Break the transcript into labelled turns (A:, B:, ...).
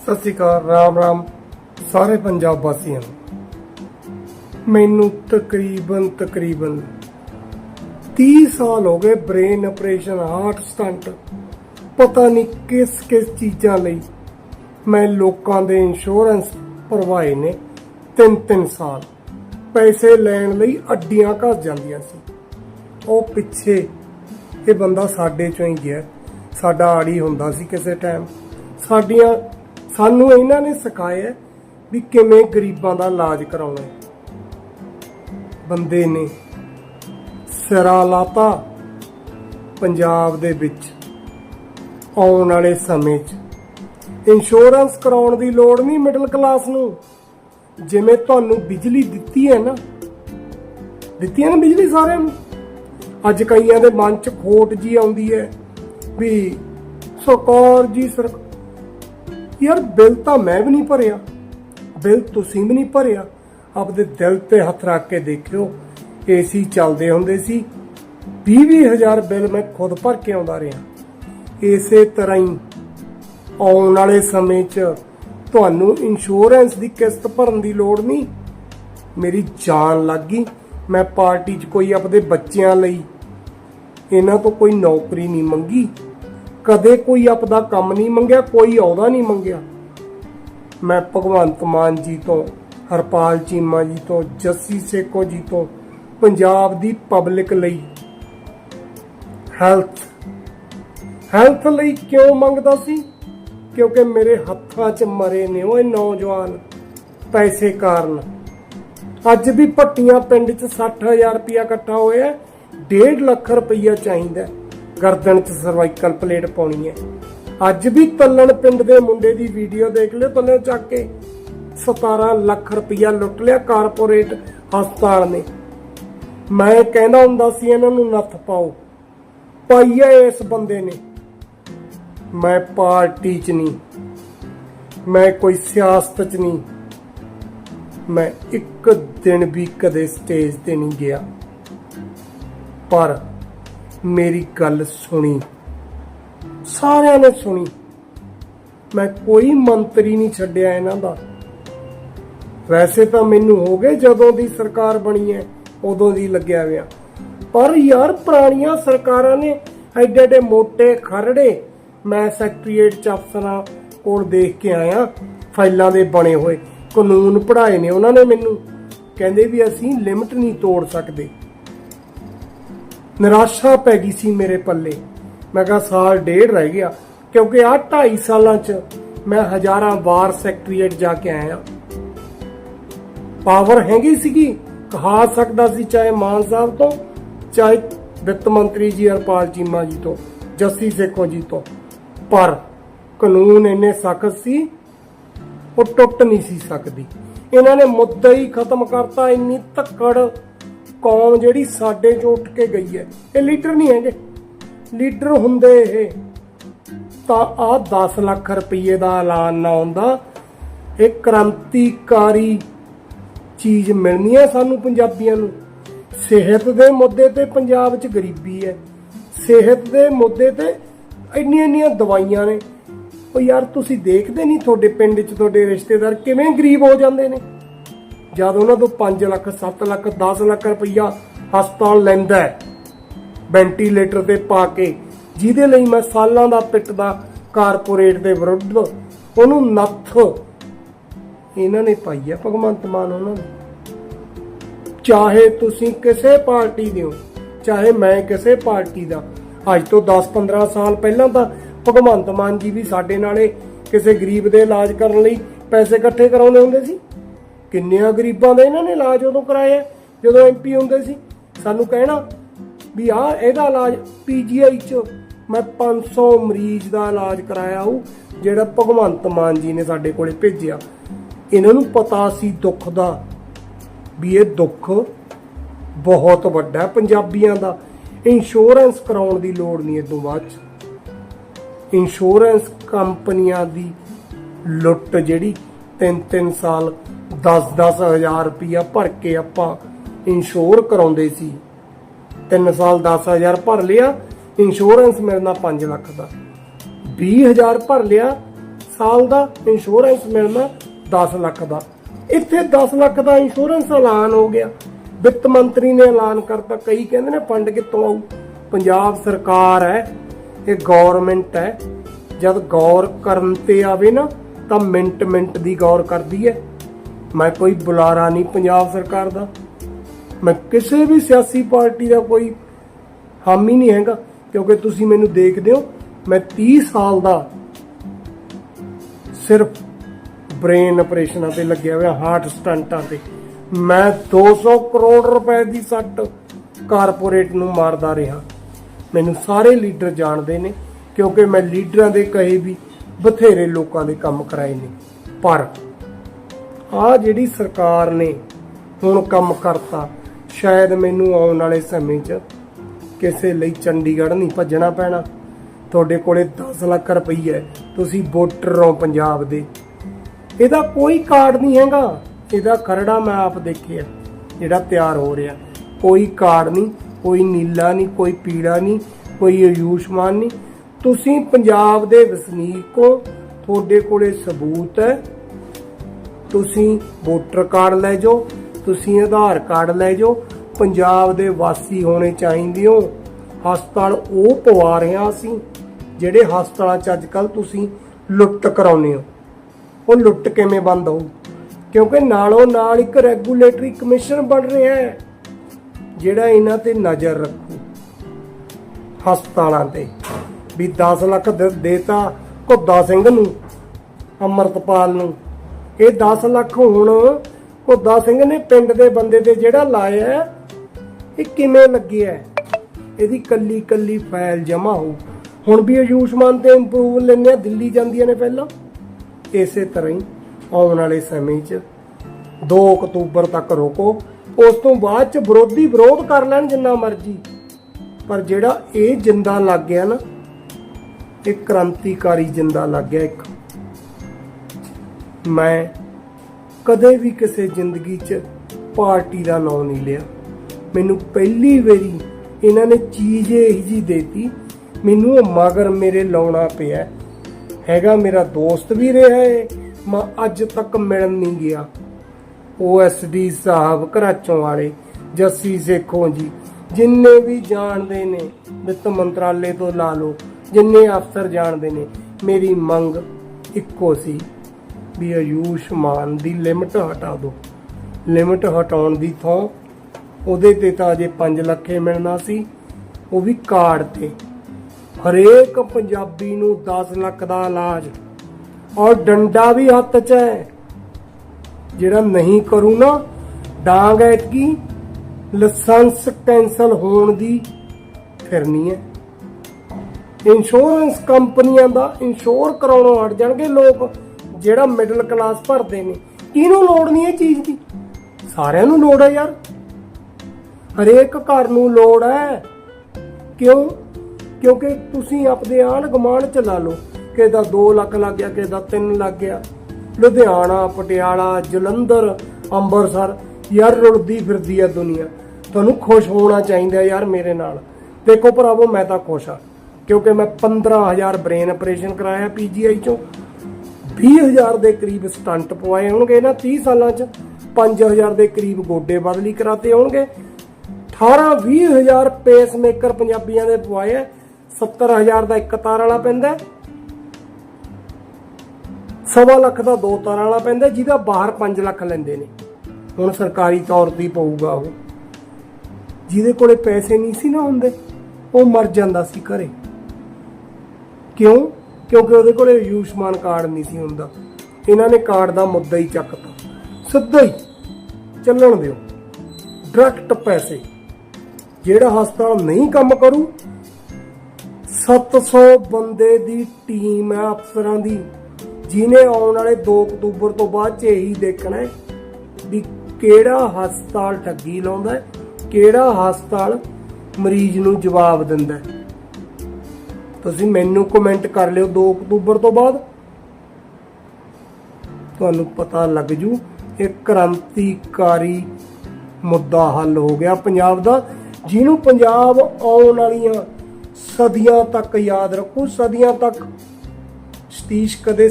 A: ਸਤਿ ਸ਼੍ਰੀ ਅਕਾਲ, ਰਾਮ ਰਾਮ, ਸਾਰੇ ਪੰਜਾਬ ਵਾਸੀਆਂ ਨੂੰ। ਮੈਨੂੰ ਤਕਰੀਬਨ ਤਕਰੀਬਨ 30 ਸਾਲ ਹੋ ਗਏ ਬ੍ਰੇਨ ਆਪਰੇਸ਼ਨ ਹਾਰਟ ਸਟੰਟ ਪਤਾ ਨਹੀਂ ਕਿਸ ਕਿਸ ਚੀਜ਼ਾਂ ਲਈ ਮੈਂ ਲੋਕਾਂ ਦੇ ਇੰਸ਼ੋਰੈਂਸ ਭਰਵਾਏ ਨੇ ਤਿੰਨ ਤਿੰਨ ਸਾਲ। ਪੈਸੇ ਲੈਣ ਲਈ ਅੱਡੀਆਂ ਘਸ ਜਾਂਦੀਆਂ ਸੀ। ਉਹ ਪਿੱਛੇ ਇਹ ਬੰਦਾ ਸਾਡੇ ਚੋਂ ਹੀ ਗਿਆ। ਸਾਡਾ ਆੜੀ ਹੁੰਦਾ ਸੀ ਕਿਸੇ ਟਾਈਮ ਸਾਡੀਆਂ ਸਾਨੂੰ ਇਹਨਾਂ ਨੇ ਸਿਖਾਇਆ ਵੀ ਕਿਵੇਂ ਗਰੀਬਾਂ ਦਾ ਇਲਾਜ ਕਰਾਉਣਾ ਬੰਦੇ ਨੇ ਸਿਰਾ ਲਾਤਾ ਪੰਜਾਬ ਦੇ ਵਿੱਚ ਆਉਣ ਵਾਲੇ ਸਮੇਂ 'ਚ। ਇੰਸ਼ੋਰੈਂਸ ਕਰਾਉਣ ਦੀ ਲੋੜ ਨਹੀਂ ਮਿਡਲ ਕਲਾਸ ਨੂੰ। ਜਿਵੇਂ ਤੁਹਾਨੂੰ ਬਿਜਲੀ ਦਿੱਤੀ ਹੈ ਨਾ, ਦਿੱਤੀ ਹੈ ਨਾ ਬਿਜਲੀ ਸਾਰਿਆਂ ਨੂੰ? ਅੱਜ ਕਈਆਂ ਦੇ ਮਨ 'ਚ ਖੋਟ ਜੀ ਆਉਂਦੀ ਹੈ ਵੀ ਸਰਕਾਰ ਜੀ, ਸਰ ਯਾਰ ਬਿੱਲ ਤਾਂ ਮੈਂ ਵੀ ਨਹੀਂ ਭਰਿਆ। ਬਿੱਲ ਤੁਸੀਂ ਵੀ ਨਹੀਂ ਭਰਿਆ। ਆਪਦੇ ਦਿਲ ਤੇ ਹੱਥ ਰੱਖ ਕੇ ਦੇਖਿਓ। ਏਸੀ ਚੱਲਦੇ ਹੁੰਦੇ ਸੀ। 20-20000 ਬਿੱਲ ਮੈਂ ਖੁਦ ਭਰ ਕੇ ਆਉਂਦਾ ਰਿਹਾ। ਇਸੇ ਤਰ੍ਹਾਂ ਹੀ ਆਉਣ ਵਾਲੇ ਸਮੇਂ 'ਚ ਤੁਹਾਨੂੰ ਇੰਸ਼ੋਰੈਂਸ ਦੀ ਕਿਸ਼ਤ ਭਰਨ ਦੀ ਲੋੜ ਨਹੀਂ। ਮੇਰੀ ਜਾਨ ਲੱਗ ਗਈ। ਮੈਂ ਪਾਰਟੀ 'ਚ ਕੋਈ ਆਪਦੇ ਬੱਚਿਆਂ ਲਈ ਇਹਨਾਂ ਤੋਂ ਕੋਈ ਨੌਕਰੀ ਨਹੀਂ ਮੰਗੀ। ਕਦੇ ਕੋਈ ਆਪਦਾ ਕੰਮ ਨਹੀਂ ਮੰਗਿਆ, ਕੋਈ ਅਹੁਦਾ ਨਹੀਂ ਮੰਗਿਆ। ਮੈਂ ਭਗਵੰਤ ਮਾਨ ਜੀ ਤੋਂ, ਹਰਪਾਲ ਚੀਮਾ ਜੀ ਤੋਂ, ਜੱਸੀ ਸੇਖੋ ਜੀ ਤੋਂ, ਪੰਜਾਬ ਦੀ ਪਬਲਿਕ ਲਈ ਹੈਲਥ। ਹੈਲਥ ਲਈ ਕਿਉਂ ਮੰਗਦਾ ਸੀ? ਕਿਉਂਕਿ ਮੇਰੇ ਹੱਥਾਂ 'ਚ ਮਰੇ ਨੇ ਓਏ ਨੌਜਵਾਨ ਪੈਸੇ ਕਾਰਨ। ਅੱਜ ਵੀ ਪੱਟੀਆਂ ਪਿੰਡ 'ਚ 60000 ਰੁਪਇਆ ਇਕੱਠਾ ਹੋਇਆ 1.5 ਲੱਖ ਰੁਪਇਆ ਚਾਹੀਦਾ। ਗਰਦਨ 'ਚ ਸਰਵਾਈਕਲ ਪਲੇਟ ਪਾਉਣੀ ਹੈ। ਅੱਜ ਵੀ ਤੱਲਣ ਪਿੰਡ ਦੇ ਮੁੰਡੇ ਦੀ ਵੀਡੀਓ ਦੇਖ ਲਿਓ ਤੱਲੇ ਚੱਕ ਕੇ। 17 ਲੱਖ ਰੁਪਇਆ ਲੁੱਟ ਲਿਆ ਕਾਰਪੋਰੇਟ ਹਸਪਤਾਲ ਨੇ। ਮੈਂ ਕਹਿੰਦਾ ਹੁੰਦਾ ਸੀ ਇਹਨਾਂ ਨੂੰ ਨੱਥ ਪਾਓ। ਪਾਈਏ ਇਸ ਬੰਦੇ ਨੇ। ਮੈਂ ਪਾਰਟੀ 'ਚ ਨਹੀਂ। ਮੈਂ ਕੋਈ ਸਿਆਸਤ 'ਚ ਨਹੀਂ। ਮੈਂ ਇੱਕ ਦਿਨ ਵੀ ਕਦੇ ਸਟੇਜ ਤੇ ਨਹੀਂ ਗਿਆ। ਪਰ ਮੇਰੀ ਗੱਲ ਸੁਣੀ। ਸਾਰਿਆਂ ਨੇ ਸੁਣੀ। ਮੈਂ ਕੋਈ ਮੰਤਰੀ ਨਹੀਂ ਛੱਡਿਆ ਇਹਨਾਂ ਦਾ। ਵੈਸੇ ਤਾਂ ਮੈਨੂੰ ਹੋ ਗਏ ਜਦੋਂ ਦੀ ਸਰਕਾਰ ਬਣੀ ਹੈ, ਉਦੋਂ ਦੀ ਲੱਗਿਆ ਹੋਇਆ। ਪਰ ਯਾਰ ਪੁਰਾਣੀਆਂ ਸਰਕਾਰਾਂ ਨੇ ਐਡੇ ਐਡੇ ਮੋਟੇ ਖਰੜੇ ਮੈਂ ਸੈਕਟਰੀਏਟ ਚ ਅਫਸਰਾਂ ਕੋਲ ਦੇਖ ਕੇ ਆਇਆ, ਫਾਈਲਾਂ ਦੇ ਬਣੇ ਹੋਏ। ਕਾਨੂੰਨ ਪੜ੍ਹਾਏ ਨੇ ਉਹਨਾਂ ਨੇ ਮੈਨੂੰ। ਕਹਿੰਦੇ ਵੀ ਅਸੀਂ ਲਿਮਟ ਨਹੀਂ ਤੋੜ ਸਕਦੇ। ਨਿਰਾਸ਼ਾ ਪੈ ਗਈ ਸੀ ਮੇਰੇ ਪੱਲੇ। ਮੈਂ ਕਿਹਾ, ਸਾਲ ਡੇਢ ਰਹਿ ਗਿਆ, ਕਿਉਂਕਿ ਆਹ 2.5 ਸਾਲਾਂ ਚ ਮੈਂ ਹਜ਼ਾਰਾਂ ਵਾਰ ਸੈਕਟਰੀਏਟ ਜਾ ਕੇ ਆਇਆ। ਪਾਵਰ ਹੈਗੀ ਸੀਗੀ, ਕਹਾ ਸਕਦਾ ਸੀ ਚਾਹੇ ਮਾਨ ਸਾਹਿਬ ਤੋਂ, ਚਾਹੇ ਵਿੱਤ ਮੰਤਰੀ ਜੀ ਹਰਪਾਲ ਚੀਮਾ ਜੀ ਤੋਂ, ਜੱਸੀ ਸੇਖੋ ਜੀ ਤੋਂ। ਪਰ ਕਾਨੂੰਨ ਇੰਨੇ ਸਖਤ ਸੀ, ਉਹ ਟੁੱਟ ਨਹੀਂ ਸੀ ਸਕਦੀ। ਇਹਨਾਂ ਨੇ ਮੁੱਦਾ ਹੀ ਖਤਮ ਕਰਤਾ, ਇੰਨੀ ਧੱਕੜ ਕੌਮ ਜਿਹੜੀ ਸਾਡੇ ਚੋਂ ਉੱਠ ਕੇ ਗਈ ਹੈ, ਇਹ ਲੀਡਰ ਨਹੀਂ ਹੈਗੇ। ਲੀਡਰ ਹੁੰਦੇ ਇਹ। ਤਾਂ ਆ 10 ਲੱਖ ਰੁਪਏ ਦਾ ਐਲਾਨ ਨਾ ਹੁੰਦਾ ਇਹ ਕ੍ਰਾਂਤੀਕਾਰੀ ਚੀਜ਼ ਮਿਲਣੀ ਹੈ ਸਾਨੂੰ ਪੰਜਾਬੀਆਂ ਨੂੰ। ਸਿਹਤ ਦੇ ਮੁੱਦੇ ਤੇ ਪੰਜਾਬ 'ਚ ਗਰੀਬੀ ਹੈ। ਸਿਹਤ ਦੇ ਮੁੱਦੇ ਤੇ ਇੰਨੀਆਂ ਇੰਨੀਆਂ ਦਵਾਈਆਂ ਨੇ। ਉਹ ਯਾਰ ਤੁਸੀਂ ਦੇਖਦੇ ਨਹੀਂ ਤੁਹਾਡੇ ਪਿੰਡ 'ਚ ਤੁਹਾਡੇ ਰਿਸ਼ਤੇਦਾਰ ਕਿਵੇਂ ਗਰੀਬ ਹੋ ਜਾਂਦੇ ਨੇ। ਜਦ ਉਹਨਾਂ ਤੋਂ 5 ਲੱਖ 7 ਲੱਖ 10 ਲੱਖ ਰੁਪਈਆ ਹਸਪਤਾਲ ਲੈਂਦਾ ਵੈਂਟੀਲੇਟਰ ਤੇ ਪਾ ਕੇ, ਜਿਹਦੇ ਲਈ ਮੈਂ ਸਾਲਾਂ ਦਾ ਪਿੱਟਦਾ ਕਾਰਪੋਰੇਟ ਦੇ ਵਿਰੁੱਧ ਉਹਨੂੰ ਨੱਥ ਇਹਨਾਂ ਨੇ ਪਾਈ ਹੈ, ਭਗਵੰਤ ਮਾਨ ਉਹਨਾਂ ਨੇ। ਚਾਹੇ ਤੁਸੀਂ ਕਿਸੇ ਪਾਰਟੀ ਦੇ ਹੋ, ਚਾਹੇ ਮੈਂ ਕਿਸੇ ਪਾਰਟੀ ਦਾ, ਅੱਜ ਤੋਂ 10-15 ਸਾਲ ਪਹਿਲਾਂ ਤਾਂ ਭਗਵੰਤ ਮਾਨ ਜੀ ਵੀ ਸਾਡੇ ਨਾਲੇ ਕਿਸੇ ਗਰੀਬ ਦੇ ਇਲਾਜ ਕਰਨ ਲਈ ਪੈਸੇ ਇਕੱਠੇ ਕਰਾਉਂਦੇ ਹੁੰਦੇ ਸੀ। ਕਿੰਨਿਆਂ ਗਰੀਬਾਂ ਦਾ ਇਹਨਾਂ ਨੇ ਇਲਾਜ ਉਦੋਂ ਕਰਾਇਆ, ਜਦੋਂ ਐਮਪੀ ਹੁੰਦੇ ਸੀ। ਸਾਨੂੰ ਕਹਿਣਾ ਵੀ ਆ ਇਹਦਾ ਇਲਾਜ ਪੀਜੀਆਈ ਚ ਮੈਂ 500 ਮਰੀਜ਼ ਦਾ ਇਲਾਜ ਕਰਾਇਆ ਉਹ, ਜਿਹੜਾ ਭਗਵੰਤ ਮਾਨ ਜੀ ਨੇ ਸਾਡੇ ਕੋਲੇ ਭੇਜਿਆ। ਇਹਨਾਂ ਨੂੰ ਪਤਾ ਸੀ ਦੁੱਖ ਦਾ ਵੀ ਇਹ ਦੁੱਖ ਬਹੁਤ ਵੱਡਾ ਪੰਜਾਬੀਆਂ ਦਾ। ਇੰਸ਼ੋਰੈਂਸ ਕਰਾਉਣ ਦੀ ਲੋੜ ਨਹੀਂ ਇਦੋਂ ਬਾਅਦ ਚ। ਇੰਸ਼ੋਰੈਂਸ ਕੰਪਨੀਆਂ ਦੀ ਲੁੱਟ ਜਿਹੜੀ 3-3 ਸਾਲ 10-10 ਹਜ਼ਾਰ ਰੁਪਇਆ ਭਰ ਕੇ ਆਪਾਂ ਇੰਸ਼ੋਰ ਕਰਾਉਂਦੇ ਸੀ। 3 ਸਾਲ 10000 ਭਰ ਲਿਆ ਇੰਸ਼ੋਰੈਂਸ ਮਿਲਣਾ 5 ਲੱਖ ਦਾ। 20000 ਭਰ ਲਿਆ, ਸਾਲ ਦਾ ਇੰਸ਼ੋਰੈਂਸ ਮਿਲਣਾ 10 ਲੱਖ ਦਾ। ਇੱਥੇ 10 ਲੱਖ ਦਾ ਇੰਸ਼ੋਰੈਂਸ ਐਲਾਨ ਹੋ ਗਿਆ। ਵਿੱਤ ਮੰਤਰੀ ਨੇ ਐਲਾਨ ਕਰਤਾ, ਕਈ ਕਹਿੰਦੇ ਨੇ ਫੰਡ ਕਿੱਥੋਂ ਆਊ? ਪੰਜਾਬ ਸਰਕਾਰ ਹੈ, ਇਹ ਗਵਰਨਮੈਂਟ ਹੈ। ਜਦ ਗੌਰ ਕਰਨ ਤੇ ਆਵੇ ਨਾ, ਤਾਂ ਮਿੰਟ ਮਿੰਟ ਦੀ ਗੌਰ ਕਰਦੀ ਹੈ। ਮੈਂ ਕੋਈ ਬੁਲਾਰਾ ਨਹੀਂ ਪੰਜਾਬ ਸਰਕਾਰ ਦਾ। ਮੈਂ ਕਿਸੇ ਵੀ ਸਿਆਸੀ ਪਾਰਟੀ ਦਾ ਕੋਈ ਹਾਮੀ ਨਹੀਂ ਹੈਗਾ, ਕਿਉਂਕਿ ਤੁਸੀਂ ਮੈਨੂੰ ਦੇਖਦੇ ਹੋ, ਮੈਂ 30 ਸਾਲ ਦਾ ਸਿਰਫ ਬ੍ਰੇਨ ਆਪਰੇਸ਼ਨਾਂ ਤੇ ਲੱਗਿਆ ਹੋਇਆ ਹਾਰਟ ਸਟੰਟਾਂ ਤੇ। ਮੈਂ 200 ਕਰੋੜ ਰੁਪਏ ਦੀ ਸੱਟ ਕਾਰਪੋਰੇਟ ਨੂੰ ਮਾਰਦਾ ਰਿਹਾ। ਮੈਨੂੰ ਸਾਰੇ ਲੀਡਰ ਜਾਣਦੇ ਨੇ, ਕਿਉਂਕਿ ਮੈਂ ਲੀਡਰਾਂ ਦੇ ਕਹੇ ਵੀ ਬਥੇਰੇ ਲੋਕਾਂ ਦੇ ਕੰਮ ਕਰਾਏ ਨੇ। ਪਰ ਆ ਜਿਹੜੀ ਸਰਕਾਰ ਨੇ ਹੁਣ ਕੰਮ ਕਰਤਾ, ਸ਼ਾਇਦ ਮੈਨੂੰ ਆਉਣ ਵਾਲੇ ਸਮੇਂ 'ਚ ਕਿਸੇ ਲਈ ਚੰਡੀਗੜ੍ਹ ਨਹੀਂ ਭੱਜਣਾ ਪੈਣਾ। ਤੁਹਾਡੇ ਕੋਲੇ 10 ਲੱਖ ਰੁਪਈਆ ਤੁਸੀਂ ਵੋਟਰ ਹੋ ਪੰਜਾਬ ਦੇ। ਇਹਦਾ ਕੋਈ ਕਾਰਡ ਨਹੀਂ ਹੈਗਾ। ਇਹਦਾ ਖਰੜਾ ਮੈਂ ਆਪ ਦੇਖਿਆ, ਜਿਹੜਾ ਤਿਆਰ ਹੋ ਰਿਹਾ। ਕੋਈ ਕਾਰਡ ਨਹੀਂ, ਕੋਈ ਨੀਲਾ ਨਹੀਂ, ਕੋਈ ਪੀਲਾ ਨਹੀਂ, ਕੋਈ ਆਯੁਸ਼ਮਾਨ ਨਹੀਂ। ਤੁਸੀਂ ਪੰਜਾਬ ਦੇ ਵਸਨੀਕ ਹੋ, ਤੁਹਾਡੇ ਕੋਲੇ ਸਬੂਤ ਹੈ। ਤੁਸੀਂ ਵੋਟਰ ਕਾਰਡ ਲੈ ਜਾਓ, ਤੁਸੀਂ ਆਧਾਰ ਕਾਰਡ ਲੈ ਜਾਓ, ਪੰਜਾਬ ਦੇ ਵਾਸੀ ਹੋਣੇ ਚਾਹੀਦੇ ਹੋ। ਹਸਪਤਾਲ ਉਹ ਪਵਾ ਰਹੇ ਅਸੀਂ, ਜਿਹੜੇ ਹਸਪਤਾਲਾਂ 'ਚ ਅੱਜ ਕੱਲ ਤੁਸੀਂ ਲੁੱਟ ਕਰਾਉਂਦੇ ਹੋ। ਉਹ ਲੁੱਟ ਕਿਵੇਂ ਬੰਦ ਹੋਊ? ਕਿਉਂਕਿ ਨਾਲੋਂ ਨਾਲ ਇੱਕ ਰੈਗੂਲੇਟਰੀ ਕਮਿਸ਼ਨ ਬਣ ਰਿਹਾ ਹੈ, ਜਿਹੜਾ ਇਹਨਾਂ ਤੇ ਨਜ਼ਰ ਰੱਖੂ ਹਸਪਤਾਲਾਂ ਤੇ। ਵੀ 10 ਲੱਖ ਦੇਤਾ ਘੁੱਦਾ ਸਿੰਘ ਨੂੰ, ਅਮਰਤਪਾਲ ਨੂੰ। ਇਹ 10 ਲੱਖ ਹੁਣ ਘੁੱਦਾ ਸਿੰਘ ਨੇ ਪਿੰਡ ਦੇ ਬੰਦੇ ਤੇ ਜਿਹੜਾ ਲਾਇਆ ਇਹ ਕਿਵੇਂ ਲੱਗਿਆ ਇਹਦੀ ਕੱਲੀ ਕੱਲੀ ਫਾਈਲ ਜਮਾ ਹੋ। ਹੁਣ ਵੀ ਆਯੁਸ਼ਮਾਨ ਤੇ ਇੰਪਰੂਵ ਲੈਣੇ ਦਿੱਲੀ ਜਾਂਦੀਆਂ ਨੇ ਪਹਿਲਾਂ। ਇਸੇ ਤਰ੍ਹਾਂ ਹੀ ਆਉਣ ਵਾਲੇ ਸਮੇਂ 'ਚ 2 ਅਕਤੂਬਰ ਤੱਕ ਰੋਕੋ। ਉਸ ਤੋਂ ਬਾਅਦ 'ਚ ਵਿਰੋਧੀ ਵਿਰੋਧ ਕਰ ਲੈਣ ਜਿੰਨਾ ਮਰਜ਼ੀ। ਪਰ ਜਿਹੜਾ ਇਹ ਜਿੰਦਾ ਲੱਗ ਗਿਆ ਨਾ, ਇਹ ਕ੍ਰਾਂਤੀਕਾਰੀ ਜਿੰਦਾ ਲੱਗ ਗਿਆ ਇੱਕ। ਮੈਂ ਕਦੇ ਵੀ ਕਿਸੇ ਜ਼ਿੰਦਗੀ 'ਚ ਪਾਰਟੀ ਦਾ ਨਾਂ ਨਹੀਂ ਲਿਆ। ਮੈਨੂੰ ਪਹਿਲੀ ਵਾਰੀ ਇਹਨਾਂ ਨੇ ਚੀਜ਼ ਇਹੀ ਜੀ ਦੇਤੀ, ਮੈਨੂੰ ਉਹ ਮਗਰ ਮੇਰੇ ਲਾਉਣਾ ਪਿਆ ਹੈਗਾ ਮੇਰਾ ਦੋਸਤ ਵੀ ਰਿਹਾ ਹੈ ਮੈਂ ਅੱਜ ਤੱਕ ਮਿਲਣ ਨਹੀਂ ਗਿਆ। ਓਐਸਡੀ ਸਾਹਿਬ ਕਰਾਚੋਂ ਵਾਲੇ, ਜੱਸੀ ਸੇਖੋਂ ਜੀ, ਜਿੰਨੇ ਵੀ ਜਾਣਦੇ ਨੇ, ਵਿੱਤ ਮੰਤਰਾਲੇ ਤੋਂ ਲਾ ਲਓ, ਜਿੰਨੇ ਅਫਸਰ ਜਾਣਦੇ ਨੇ, ਮੇਰੀ ਮੰਗ ਇੱਕੋ ਸੀ। ਵੀ ਆਯੁਸ਼ਮਾਨ ਦੀ ਲਿਮਟ ਹਟਾ ਦਿਓ। ਲਿਮਟ ਹਟਾਉਣ ਦੀ ਥਾਂ ਉਹਦੇ ਤੇ ਤਾਂ ਅਜੇ 5 ਲੱਖੇ ਮਿਲਣਾ ਸੀ, ਉਹ ਵੀ ਕਾਰਡ ਤੇ। ਹਰੇਕ ਪੰਜਾਬੀ ਨੂੰ 10 ਲੱਖ ਦਾ ਇਲਾਜ। ਔਰ ਡੰਡਾ ਵੀ ਹੱਥ 'ਚ ਹੈ। ਜਿਹੜਾ ਨਹੀਂ ਕਰੂ ਨਾ, ਡਾਂਗ ਐਤਕੀ ਲਾਇਸੈਂਸ ਕੈਂਸਲ ਹੋਣ ਦੀ ਫਿਰਨੀ ਹੈ। ਇੰਸ਼ੋਰੈਂਸ ਕੰਪਨੀਆਂ ਦਾ ਇੰਸ਼ੋਰ ਕਰਾਉਣੋਂ ਹਟ ਜਾਣਗੇ ਲੋਕ। ਜਿਹੜਾ ਮਿਡਲ ਕਲਾਸ ਭਰਦੇ ਨੇ ਕਿਹਨੂੰ ਲੋੜ ਨਹੀਂ ਇਹ ਚੀਜ਼ ਦੀ। ਸਾਰਿਆਂ ਨੂੰ ਲੋੜ ਹੈ ਯਾਰ। ਹਰੇਕ ਘਰ ਨੂੰ ਲੋੜ ਹੈ। ਕਿਉਂ? ਕਿਉਂਕਿ ਤੁਸੀਂ ਆਪਦੇ ਆਣ ਗਮਾਨ ਚ ਲਓ ਕਿਸੇ ਦਾ 2 ਲੱਖ ਲੱਗ ਗਿਆ ਕਿਸੇ ਦਾ 3 ਲੱਗ ਗਿਆ। ਲੁਧਿਆਣਾ, ਪਟਿਆਲਾ, ਜਲੰਧਰ, ਅੰਮ੍ਰਿਤਸਰ, ਯਾਰ ਰੁਲਦੀ ਫਿਰਦੀ ਹੈ ਦੁਨੀਆ। ਤੁਹਾਨੂੰ ਖੁਸ਼ ਹੋਣਾ ਚਾਹੀਦਾ ਯਾਰ ਮੇਰੇ ਨਾਲ। ਦੇਖੋ ਭਰਾਵੋ, ਮੈਂ ਤਾਂ ਖੁਸ਼ ਆ, ਕਿਉਂਕਿ ਮੈਂ 15000 ਬ੍ਰੇਨ ਆਪਰੇਸ਼ਨ ਕਰਾਇਆ ਪੀਜੀਆਈ ਚੋਂ। 20000 ਦੇ ਕਰੀਬ ਸਟੰਟ ਪਵਾਏ ਹੋਣਗੇ ਇਹਨਾਂ 30 ਸਾਲਾਂ ਚ। 5000 ਦੇ ਕਰੀਬ ਗੋਡੇ ਬਦਲੀ ਕਰਾਤੇ ਹੋਣਗੇ। 18 20000 ਪੇਸ ਪੰਜਾਬੀਆਂ ਦੇ ਪਵਾਏ ਆ। 70000 ਦਾ ਇੱਕ ਤਾਰ ਵਾਲਾ ਪੈਂਦਾ ਸਵਾ ਲੱਖ ਦਾ ਦੋ ਤਾਰਾਂ ਵਾਲਾ ਪੈਂਦਾ ਜਿਹਦਾ ਬਾਹਰ 5 ਲੱਖ ਲੈਂਦੇ ਨੇ। ਹੁਣ ਸਰਕਾਰੀ ਤੌਰ ਤੇ ਪਊਗਾ ਉਹ। ਜਿਹਦੇ ਕੋਲੇ ਪੈਸੇ ਨਹੀਂ ਸੀ ਨਾ ਹੁੰਦੇ, ਉਹ ਮਰ ਜਾਂਦਾ ਸੀ ਘਰੇ। ਕਿਉਂ? ਕਿਉਂਕਿ ਉਹਦੇ ਕੋਲੇ ਆਯੁਸ਼ਮਾਨ ਕਾਰਡ ਨਹੀਂ ਸੀ ਹੁੰਦਾ। ਇਹਨਾਂ ਨੇ ਕਾਰਡ ਦਾ ਮੁੱਦਾ ਹੀ ਚੱਕਤਾ ਸਿੱਧਾ ਹੀ ਚੱਲਣ ਦਿਓ। ਡਾਇਰੈਕਟ ਪੈਸੇ। ਜਿਹੜਾ ਹਸਪਤਾਲ ਨਹੀਂ ਕੰਮ ਕਰੂ 700 ਬੰਦੇ ਦੀ ਟੀਮ ਹੈ ਅਫਸਰਾਂ ਦੀ ਜਿਨੇ ਆਉਣ ਵਾਲੇ 2 ਅਕਤੂਬਰ ਤੋਂ ਬਾਅਦ ਚ ਇਹੀ ਦੇਖਣਾ ਹੈ ਵੀ ਕਿਹੜਾ ਹਸਪਤਾਲ ਠੱਗੀ ਲਾਉਂਦਾ ਹੈ, ਕਿਹੜਾ ਹਸਪਤਾਲ ਮਰੀਜ਼ ਨੂੰ ਜਵਾਬ ਦਿੰਦਾ ਹੈ। ਤੁਸੀਂ ਮੈਨੂੰ ਕਮੈਂਟ ਕਰ ਲਿਓ 2 ਅਕਤੂਬਰ ਤੋਂ ਬਾਅਦ। ਤੁਹਾਨੂੰ ਪਤਾ ਲੱਗ ਜੂ, ਇਹ ਕ੍ਰਾਂਤੀਕਾਰੀ ਮੁੱਦਾ ਹੱਲ ਹੋ ਗਿਆ ਪੰਜਾਬ ਦਾ, ਜਿਹਨੂੰ ਪੰਜਾਬ ਆਉਣ ਵਾਲੀਆਂ ਸਦੀਆਂ ਤੱਕ ਯਾਦ ਰੱਖੋ, ਸਦੀਆਂ ਤੱਕ ਸਤੀਸ਼ ਕਦੇ